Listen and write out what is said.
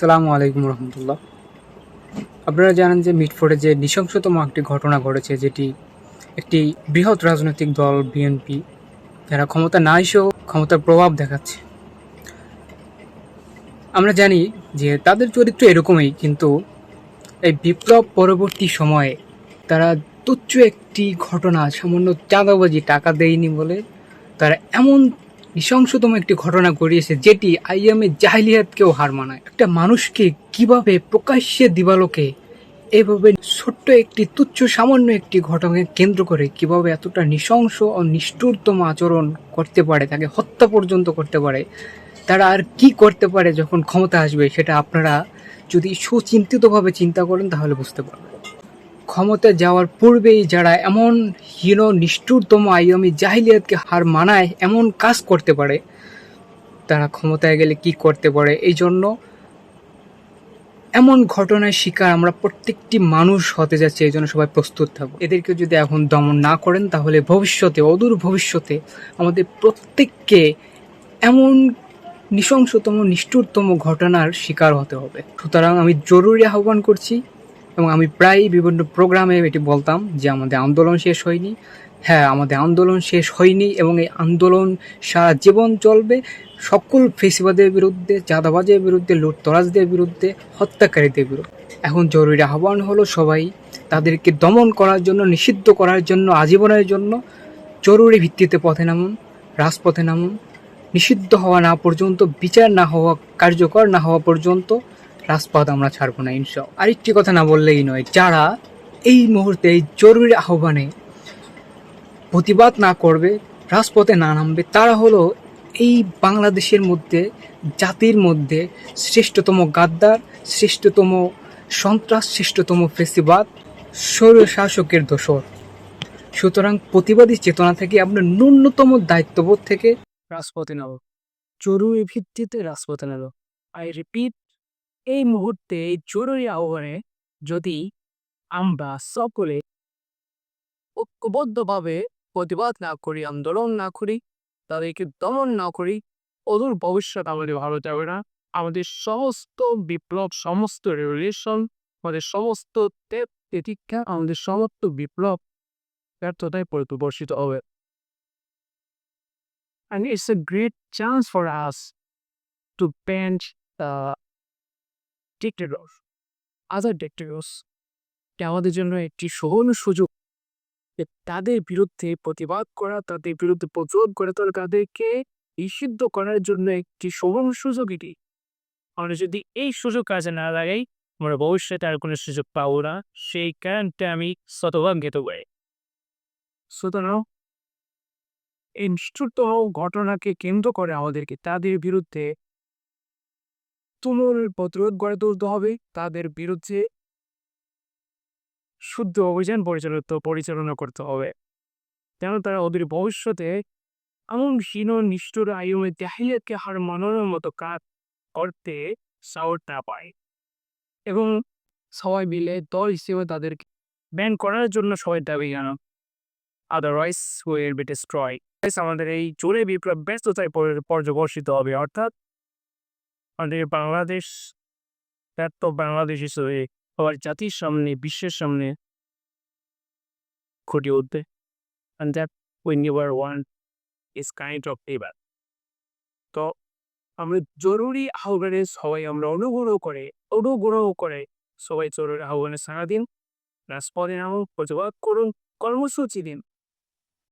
সালামু আলাইকুম রহমতুল্লাহ। আপনারা জানেন যে মিটফোর্ডে যে নৃশংসতম একটি ঘটনা ঘটেছে, যেটি একটি বৃহৎ রাজনৈতিক দল বিএনপি যারা ক্ষমতা না এসেও ক্ষমতার প্রভাব দেখাচ্ছে। আমরা জানি যে তাদের চরিত্র এরকমই, কিন্তু এই বিপ্লব পরবর্তী সময়ে তারা তুচ্ছ একটি ঘটনা, সামান্য চাঁদাবাজি টাকা দেয়নি বলে তারা এমন নৃশংসতম একটি ঘটনা ঘটিয়েছে যেটি আইএমএ জাহিলিয়াতকেও হার মানায়। একটা মানুষকে কীভাবে প্রকাশ্যে দিবালোকে, এভাবে ছোট্ট একটি তুচ্ছ সামান্য একটি ঘটনাকে কেন্দ্র করে কীভাবে এতটা নৃশংস ও নিষ্ঠুরতম আচরণ করতে পারে, তাকে হত্যা পর্যন্ত করতে পারে, তারা আর কি করতে পারে যখন ক্ষমতা আসবে সেটা আপনারা যদি সুচিন্তিতভাবে চিন্তা করেন তাহলে বুঝতে পারবেন। ক্ষমতা যাওয়ার পূর্বেই যারা এমন হীন নিষ্ঠুরতম আইয়মি জাহিলিয়াতকে হার মানায়, এমন কাজ করতে পারে। তারা ক্ষমতায় গেলে কি করতে পারে? এই জন্য এমন ঘটনার শিকার আমরা প্রত্যেকটি মানুষ হতে যাচ্ছে, এই জন্য সবাই প্রস্তুত থাকব এদেরকে যদি এখন দমন না করেন, তাহলে ভবিষ্যতে, অদূর ভবিষ্যতে আমাদের প্রত্যেককে এমন নৃশংসতম, নিষ্ঠুরতম ঘটনার শিকার হতে হবে। সুতরাং আমি জরুরি আহ্বান করছি এবং আমি প্রায় বিভিন্ন প্রোগ্রামে এটি বলতাম যে আমাদের আন্দোলন শেষ হয়নি। হ্যাঁ আমাদের আন্দোলন শেষ হয়নি এবং এই আন্দোলন সারা জীবন চলবে। সকল ফেসিবাদের বিরুদ্ধে, চাঁদাবাজের বিরুদ্ধে, লুটতরাজদের বিরুদ্ধে, হত্যাকারীদের বিরুদ্ধে। এখন জরুরি আহ্বান হলো সবাই তাদেরকে দমন করার জন্য, নিষিদ্ধ করার জন্য, আজীবনের জন্য জরুরি ভিত্তিতে পথে নামুন, রাজপথে নামুন। নিষিদ্ধ হওয়া না পর্যন্ত, বিচার না হওয়া, কার্যকর না হওয়া পর্যন্ত রাজপথ আমরা ছাড়বো না ইনশা আরেকটি কথা না বললেই নয়, যারা এই মুহূর্তে এই জরুরি আহ্বানে প্রতিবাদ না করবে, রাজপথে না নামবে, তারা হলো এই বাংলাদেশের মধ্যে, জাতির মধ্যে শ্রেষ্ঠতম গাদ্দার, শ্রেষ্ঠতম সন্ত্রাস, শ্রেষ্ঠতম ফেসিবাদ স্বৈর শাসকের দোসর সুতরাং প্রতিবাদী চেতনা থেকে আপনার ন্যূনতম দায়িত্ববোধ থেকে রাজপথে নেব জরুরি ভিত্তিতে রাজপথে নেব আই রিপিট এই মুহূর্তে এই জরুরি আহ্বানে যদি আমরা সকলে ঐক্যবদ্ধভাবে প্রতিবাদ না করি, আন্দোলন না করি, তাদেরকে দমন না করি, অদূর ভবিষ্যৎ আমাদের ভালো যাবে না। আমাদের সমস্ত বিপ্লব, সমস্ত রেভলিউশন আমাদের সমস্ত ত্যাগ প্রতীক্ষা আমাদের সমস্ত বিপ্লব ব্যর্থতায় পরিবর্তিত হবে। And it's a great chance for us to bench the other dictators. এটা আমাদের জন্য একটি সুবর্ণ সুযোগ। তাদের বিরুদ্ধে প্রতিবাদ করা, তাদের বিরুদ্ধে প্রতিরোধ করে তোলা তাদেরকে নিষিদ্ধ করার জন্য একটি সুবর্ণ সুযোগ এটি। আমরা যদি এই সুযোগ কাজে না লাগাই, আমরা ভবিষ্যতে আর কোনো সুযোগ পাবো না। সেই কারণটা আমি শতভাগ্যিত করি সুতরাং এই নিষ্ঠুরতম ঘটনাকে কেন্দ্র করে আমাদেরকে তাদের বিরুদ্ধে তুমুল প্রতিরোধ গড়ে তুলতে হবে। তাদের বিরুদ্ধে শুদ্ধ অভিযান পরিচালিত, পরিচালনা করতে হবে। যেন তারা ওদের ভবিষ্যতে এমন হীন নিষ্ঠুর আয়ুমে জাহিলিয়াতকে হার মানানোর মতো কাজ করতে সাহস না পায়। এবং সবাই মিলে দল হিসেবে তাদেরকে ব্যান করার জন্য সবাই দাবি জানান আদারওয়াইজ উইল বি ডিস্ট্রয় আমাদের এই জোরে বিপ্লব ব্যস্ততায় পর- পর্যবসিত হবে, অর্থাৎ আমাদের বাংলাদেশ ব্যর্থ বাংলাদেশ হিসেবে সবার জাতির সামনে, বিশ্বের সামনে ফুটে উঠবে। And that we never want is kind of ever তো আমরা জরুরি আহ্বানে সবাই আমরা অনুগ্রহ করে অনুগ্রহ করে সবাই জরুরি আহ্বানে সারা দিন। রাজপথে নামুন, প্রতিবাদ করুন, কর্মসূচি দিন।